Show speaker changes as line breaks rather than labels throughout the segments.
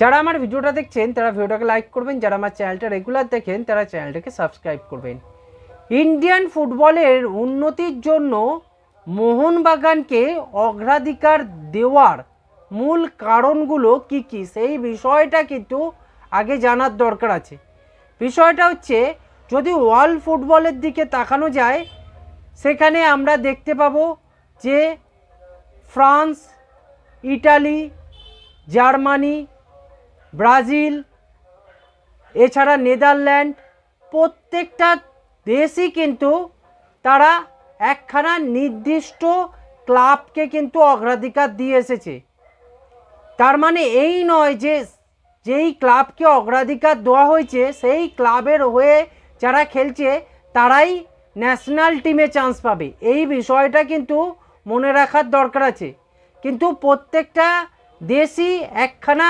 যারা আমার ভিডিওটা দেখছেন, তারা ভিডিওটাকে লাইক করবেন। যারা আমার চ্যানেলটা রেগুলার দেখেন, তারা চ্যানেলটাকে সাবস্ক্রাইব করবেন। ইন্ডিয়ান ফুটবলের উন্নতির জন্য মোহনবাগানকে অগ্রাধিকার দেওয়ার মূল কারণগুলো কি কি? সেই বিষয়টা কিন্তু আগে জানার দরকার আছে। বিষয়টা হচ্ছে, যদি ওয়ার্ল্ড ফুটবলের দিকে তাকানো যায়, সেখানে আমরা দেখতে পাব যে ফ্রান্স, ইটালি, জার্মানি ব্রাজিল, এছাড়া নেদারল্যান্ড, প্রত্যেকটা দেশই কিন্তু তারা একখানা নির্দিষ্ট ক্লাবকে কিন্তু অগ্রাধিকার দিয়ে এসেছে। তার মানে এই নয় যে যেই ক্লাবকে অগ্রাধিকার দেওয়া হয়েছে, সেই ক্লাবের হয়ে যারা খেলছে, তারাই ন্যাশনাল টিমে চান্স পাবে। এই বিষয়টা কিন্তু মনে রাখার দরকার আছে। কিন্তু প্রত্যেকটা দেশই একখানা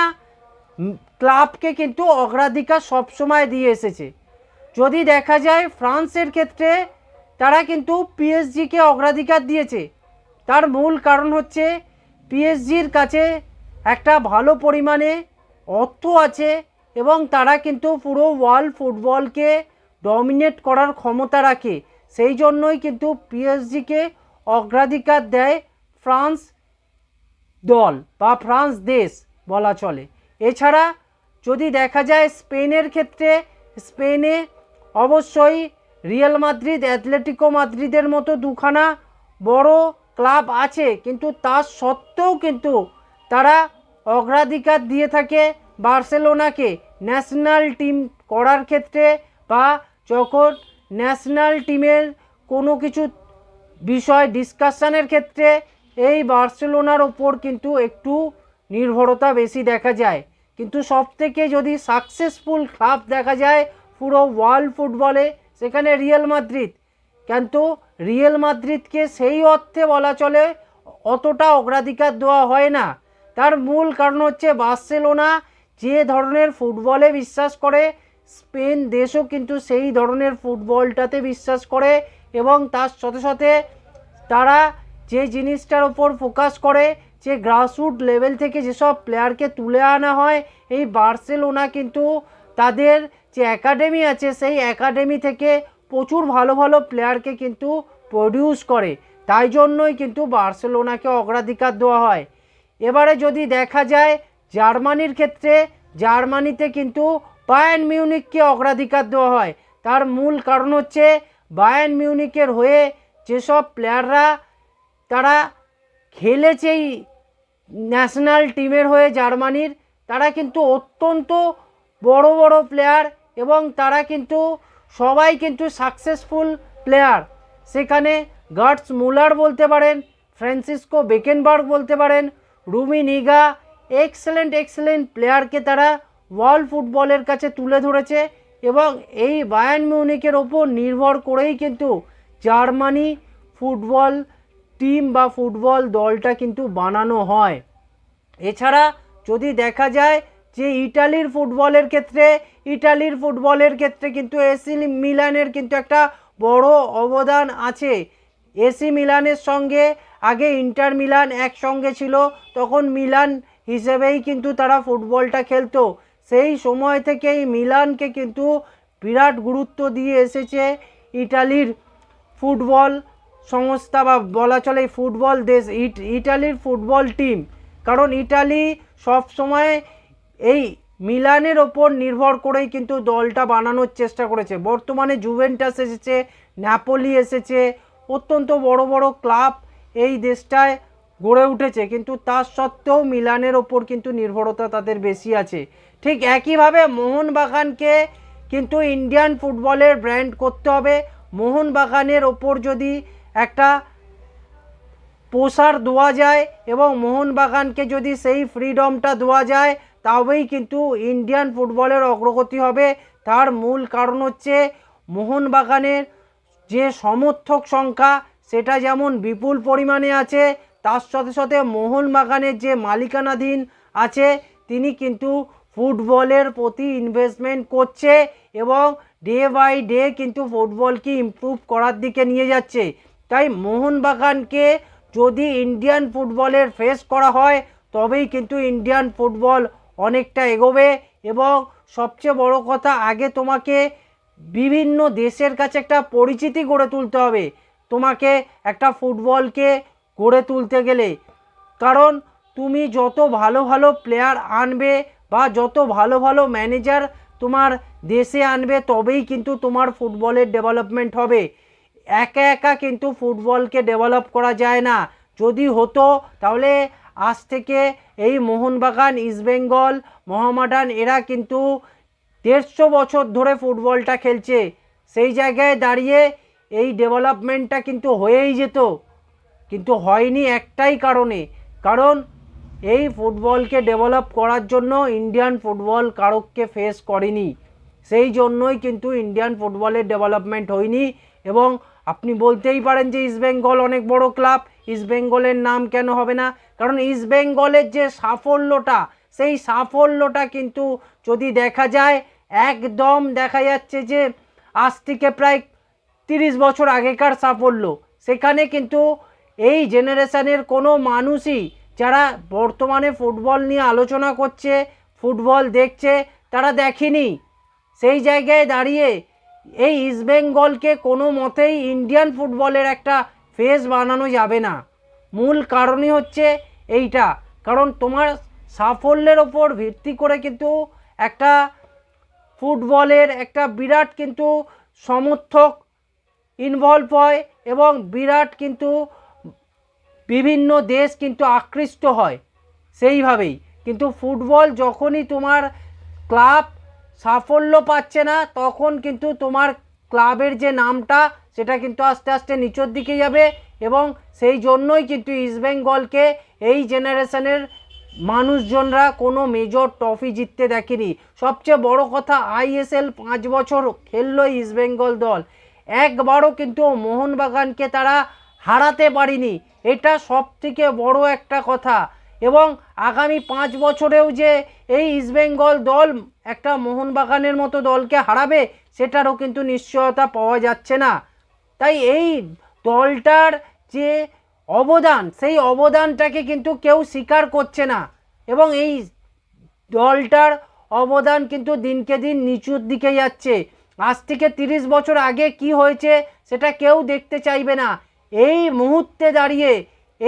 ক্লাবকে কিন্তু অগ্রাধিকার সবসময় দিয়ে এসেছে। যদি দেখা যায় ফ্রান্সের ক্ষেত্রে তারা কিন্তু পিএসজিকে অগ্রাধিকার দিয়েছে। তার মূল কারণ হচ্ছে পিএসজির কাছে একটা ভালো পরিমাণে অর্থ আছে এবং তারা কিন্তু পুরো ওয়ার্ল্ড ফুটবলকে ডমিনেট করার ক্ষমতা রাখে। সেই জন্যই কিন্তু পিএসজিকে অগ্রাধিকার দেয় ফ্রান্স দল বা ফ্রান্স দেশ বলা চলে। এছাড়া যদি দেখা যায় স্পেনের ক্ষেত্রে, স্পেনে অবশ্যই রিয়াল মাদ্রিদ অ্যাথলেটিকো মাদ্রিদের মতো দুখানা বড় ক্লাব আছে। কিন্তু তা সত্ত্বেও কিন্তু তারা অগ্রাধিকার দিয়ে থাকে বার্সেলোনাকে। ন্যাশনাল টিম করার ক্ষেত্রে বা যখন ন্যাশনাল টিমের কোনো কিছু বিষয় ডিসকাশনের ক্ষেত্রে, এই বার্সেলোনার ওপর কিন্তু একটু নির্ভরতা বেশি দেখা যায়। কিন্তু সব থেকে যদি সাকসেসফুল ক্লাব দেখা যায় পুরো ওয়ার্ল্ড ফুটবলে সেখানে রিয়েল মাদ্রিদ কিন্তু রিয়েল মাদ্রিদকে সেই অর্থে বলা চলে, অতটা অগ্রাধিকার দেওয়া হয় না। তার মূল কারণ হচ্ছে বার্সেলোনা যে ধরনের ফুটবলে বিশ্বাস করে, স্পেন দেশও কিন্তু সেই ধরনের ফুটবলটাতে বিশ্বাস করে এবং তার সাথে সাথে তারা যে জিনিসটার ওপর ফোকাস করে যে গ্রাসরুট লেভেল থেকে যেসব প্লেয়ারকে তুলে আনা হয়, এই বার্সেলোনা কিন্তু তাদের যে একাডেমি আছে, সেই একাডেমি থেকে প্রচুর ভালো ভালো প্লেয়ারকে কিন্তু প্রডিউস করে। তাই জন্যই কিন্তু বার্সেলোনাকে অগ্রাধিকার দেওয়া হয়। এবারে যদি দেখা যায়, জার্মানির ক্ষেত্রে জার্মানিতে কিন্তু বায়ার্ন মিউনিককে অগ্রাধিকার দেওয়া হয়। তার মূল কারণ হচ্ছে বায়ার্ন মিউনিকের হয়ে যেসব প্লেয়াররা তারা খেলেছেই ন্যাশনাল টিমের হয়ে জার্মানির, তারা কিন্তু অত্যন্ত বড় বড় প্লেয়ার এবং তারা কিন্তু সবাই কিন্তু সাকসেসফুল প্লেয়ার। সেখানে গার্ডস মুলার বলতে পারেন, ফ্রান্সিসকো বেকেনবার্গ বলতে পারেন, রুমি নিগা এক্সেলেন্ট এক্সেলেন্ট প্লেয়ারকে তারা ওয়ার্ল্ড ফুটবলের কাছে তুলে ধরেছে এবং এই বায়ান মিউনিকের ওপর নির্ভর করেই কিন্তু জার্মানি ফুটবল টিম বা ফুটবল দলটা কিন্তু বানানো হয়। এছাড়া যদি দেখা যায় যে ইটালির ফুটবলের ক্ষেত্রে, ইটালির ফুটবলের ক্ষেত্রে কিন্তু এসি মিলানের কিন্তু একটা বড় অবদান আছে। এসি মিলানের সঙ্গে, আগে ইন্টার মিলান একসঙ্গে ছিল, তখন মিলান হিসেবেই কিন্তু তারা ফুটবলটা খেলতো। সেই সময় থেকেই মিলানকে কিন্তু বিরাট গুরুত্ব দিয়ে এসেছে ইটালির ফুটবল। সংস্থা বা বলা চলে ফুটবল দেশ, ইট- ইটালির ফুটবল টিম। কারণ ইটালি সব সময় এই মিলানের ওপর নির্ভর করেই কিন্তু দলটা বানানোর চেষ্টা করেছে। বর্তমানে জুভেন্টাস এসেছে, ন্যাপোলি এসেছে, অত্যন্ত বড় বড় ক্লাব এই দেশটায় গড়ে উঠেছে। কিন্তু তার সত্ত্বেও মিলানের ওপর কিন্তু নির্ভরতা তাদের বেশি আছে। ঠিক একইভাবে মোহনবাগানকে কিন্তু ইন্ডিয়ান ফুটবলের ব্র্যান্ড করতে হবে। মোহনবাগানের ওপর যদি একটা দেওয়া যায় এবং মোহনবাগানকে যদি সেই ফ্রিডমটা দেওয়া যায়, তবেই কিন্তু ইন্ডিয়ান ফুটবলের অগ্রগতি হবে। তার মূল কারণ হচ্ছে মোহনবাগানের যে সমর্থক সংখ্যা, সেটা যেমন বিপুল পরিমাণে আছে, তার সাথে সাথে মোহনবাগানের যে মালিকানাধীন আছে, তিনি কিন্তু ফুটবলের প্রতি ইনভেস্টমেন্ট করছে এবং ডে বাই ডে কিন্তু ফুটবলকে ইমপ্রুভ করার দিকে নিয়ে যাচ্ছে। তাই মোহনবাগানকে যদি ইন্ডিয়ান ফুটবলের ফেস করা হয়, তবেই কিন্তু ইন্ডিয়ান ফুটবল অনেকটা এগোবে। এবং সবচেয়ে বড় কথা, আগে তোমাকে বিভিন্ন দেশের কাছে একটা পরিচিতি গড়ে তুলতে হবে। তোমাকে একটা ফুটবলকে গড়ে তুলতে গেলে। কারণ তুমি যত ভালো ভালো প্লেয়ার আনবে বা যত ভালো ভালো ম্যানেজার তোমার দেশে আনবে, তবেই কিন্তু তোমার ফুটবলের ডেভেলপমেন্ট হবে। একা একা কিন্তু ফুটবলকে ডেভেলপ করা যায় না। যদি হতো, তাহলে আজ থেকে এই মোহনবাগান ইস্টবেঙ্গল মোহামেডান এরা কিন্তু দেড়শো বছর ধরে ফুটবলটা খেলছে। সেই জায়গায় দাঁড়িয়ে এই ডেভেলপমেন্টটা কিন্তু হয়েই যেত। কিন্তু হয়নি একটাই কারণে। কারণ এই ফুটবলকে ডেভেলপ করার জন্য ইন্ডিয়ান ফুটবল কারককে ফেস করেনি। সেই জন্যই কিন্তু ইন্ডিয়ান ফুটবলের ডেভেলপমেন্ট হয়নি এবং আপনি বলতেই পারেন যে ইস্টবেঙ্গল অনেক বড় ক্লাব ইস্টবেঙ্গলের নাম কেন হবে না? কারণ ইস্টবেঙ্গলের যে সাফল্যটা, সেই সাফল্যটা কিন্তু যদি দেখা যায়, একদম দেখা যাচ্ছে যে আজ থেকে প্রায় তিরিশ বছর আগেকার সাফল্য। সেখানে কিন্তু এই জেনারেশনের কোনো মানুষই যারা বর্তমানে ফুটবল নিয়ে আলোচনা করছে, ফুটবল দেখছে, তারা দেখেনি। সেই জায়গায় দাঁড়িয়ে এই ইস্টবেঙ্গলকে কোনো মতেই ইন্ডিয়ান ফুটবলের একটা ফেস বানানো যাবে না। মূল কারণই হচ্ছে এইটা। কারণ তোমার সাফল্যের ওপর ভিত্তি করে কিন্তু একটা ফুটবলের একটা বিরাট কিন্তু সমর্থক ইনভলভ হয় এবং বিরাট কিন্তু বিভিন্ন দেশ কিন্তু আকৃষ্ট হয়। সেইভাবেই। কিন্তু ফুটবল যখনই তোমার ক্লাব সাফল্য পাচ্ছে না, তখন কিন্তু তোমার ক্লাবের যে নামটা, সেটা কিন্তু আস্তে আস্তে নিচের দিকে যাবে এবং সেই জন্যই কিন্তু ইস্টবেঙ্গলকে এই জেনারেশনের মানুষজনরা কোনো মেজর ট্রফি জিততে দেখেনি। সবচেয়ে বড় কথা আইএসএল পাঁচ বছর খেললো ইস্টবেঙ্গল দল। একবারও কিন্তু মোহনবাগানকে তারা হারাতে পারিনি। এটা সব থেকে বড় একটা কথা। এবং আগামী পাঁচ বছরেও যে এই ইস্টবেঙ্গল দল একটা মোহনবাগানের মতো দলকে হারাবে, সেটারও কিন্তু নিশ্চয়তা পাওয়া যাচ্ছে না। তাই এই দলটার যে অবদান, সেই অবদানটাকে কিন্তু কেউ স্বীকার করছে না। এবং এই দলটার অবদান কিন্তু দিনকে দিন নিচুর দিকে যাচ্ছে। আজ থেকে তিরিশ বছর আগে কি হয়েছে, সেটা কেউ দেখতে চাইবে না। এই মুহূর্তে দাঁড়িয়ে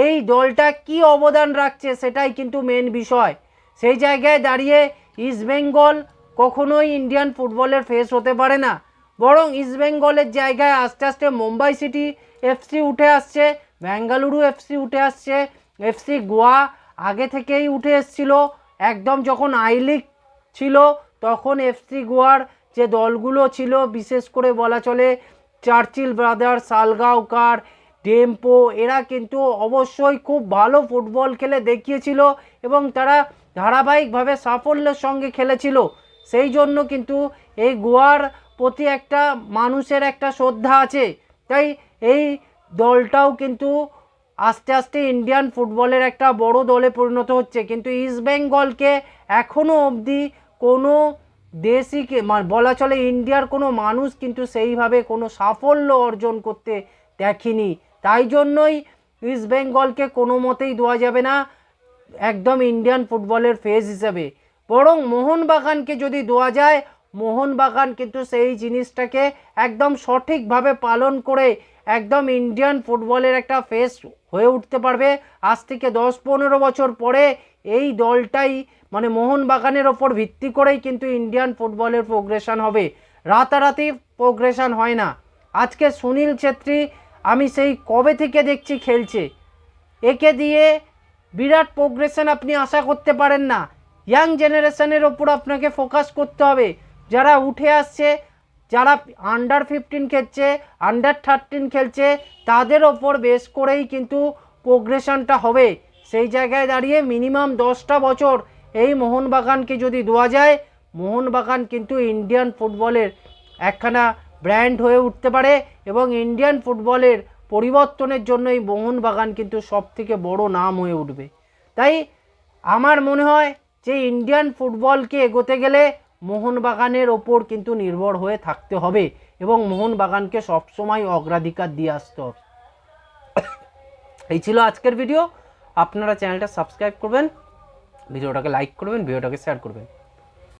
এই দলটা কি অবদান রাখছে সেটাই কিন্তু মেন বিষয়। সেই জায়গায় দাঁড়িয়ে ইস্টবেঙ্গল কখনোই ইন্ডিয়ান ফুটবলের ফেস হতে পারে না। বরং ইস্টবেঙ্গলের জায়গায় আস্তে আস্তে মুম্বাই সিটি এফসি উঠে আসছে বেঙ্গালুরু এফসি উঠে আসছে। এফসি গোয়া আগে থেকেই উঠে এসছিল। একদম যখন আই লিগ ছিল, তখন এফসি গোয়ার যে দলগুলো ছিল, বিশেষ করে বলা চলে চার্চিল ব্রাদার সালগাঁওকার ডেম্পো এরা কিন্তু অবশ্যই খুব ভালো ফুটবল খেলে দেখিয়েছিল এবং তারা ধারাবাহিকভাবে সাফল্যের সঙ্গে খেলেছিল। সেই জন্য কিন্তু এই গোয়ার প্রতি একটা মানুষের একটা শ্রদ্ধা আছে। তাই এই দলটাও কিন্তু আস্তে আস্তে ইন্ডিয়ান ফুটবলের একটা বড় দলে পরিণত হচ্ছে। কিন্তু ইস্টবেঙ্গলকে এখনও অবধি কোনো দেশই কে- মানে বলা চলে ইন্ডিয়ার কোনো মানুষ কিন্তু সেইভাবে কোনো সাফল্য অর্জন করতে দেখেনি। তাই জন্যই ইস্টবেঙ্গলকে কোনো মতেই দেওয়া যাবে না, একদম ইন্ডিয়ান ফুটবলের ফেজ হিসেবে। বরং মোহনবাগানকে যদি দেওয়া যায়, মোহনবাগান কিন্তু সেই জিনিসটাকে একদম সঠিকভাবে পালন করে একদম ইন্ডিয়ান ফুটবলের একটা ফেস হয়ে উঠতে পারবে। আজ থেকে দশ পনেরো বছর পরে এই দলটাই মানে মোহনবাগানের ওপর ভিত্তি করেই কিন্তু ইন্ডিয়ান ফুটবলের প্রোগ্রেশন হবে। রাতারাতি প্রোগ্রেশন হয় না। আজকে সুনীল ছেত্রী আমি সেই কবে থেকে দেখছি খেলছে। একে দিয়ে বিরাট প্রোগ্রেশন আপনি আশা করতে পারেন না। ইয়াং জেনারেশনের ওপর আপনাকে ফোকাস করতে হবে। যারা উঠে আসছে, যারা আন্ডার ফিফটিন খেলছে আন্ডার থার্টিন খেলছে, তাদের ওপর বেস করেই কিন্তু প্রোগ্রেশনটা হবে। সেই জায়গায় দাঁড়িয়ে মিনিমাম দশটা বছর এই মোহনবাগানকে যদি দেওয়া যায়, মোহনবাগান কিন্তু ইন্ডিয়ান ফুটবলের একখানা ব্র্যান্ড হয়ে উঠতে পারে এবং ইন্ডিয়ান ফুটবলের পরিবর্তনের জন্য এই মোহনবাগান কিন্তু সব থেকে বড় নাম হয়ে উঠবে। তাই আমার মনে হয় যে ইন্ডিয়ান ফুটবলকে এগোতে গেলে মোহনবাগানের ওপর কিন্তু নির্ভর হয়ে থাকতে হবে এবং মোহনবাগানকে সবসময় অগ্রাধিকার দিয়ে আসতে হবে। এই ছিল আজকের ভিডিও। আপনারা চ্যানেলটা সাবস্ক্রাইব করবেন, ভিডিওটাকে লাইক করবেন, ভিডিওটাকে শেয়ার করবেন।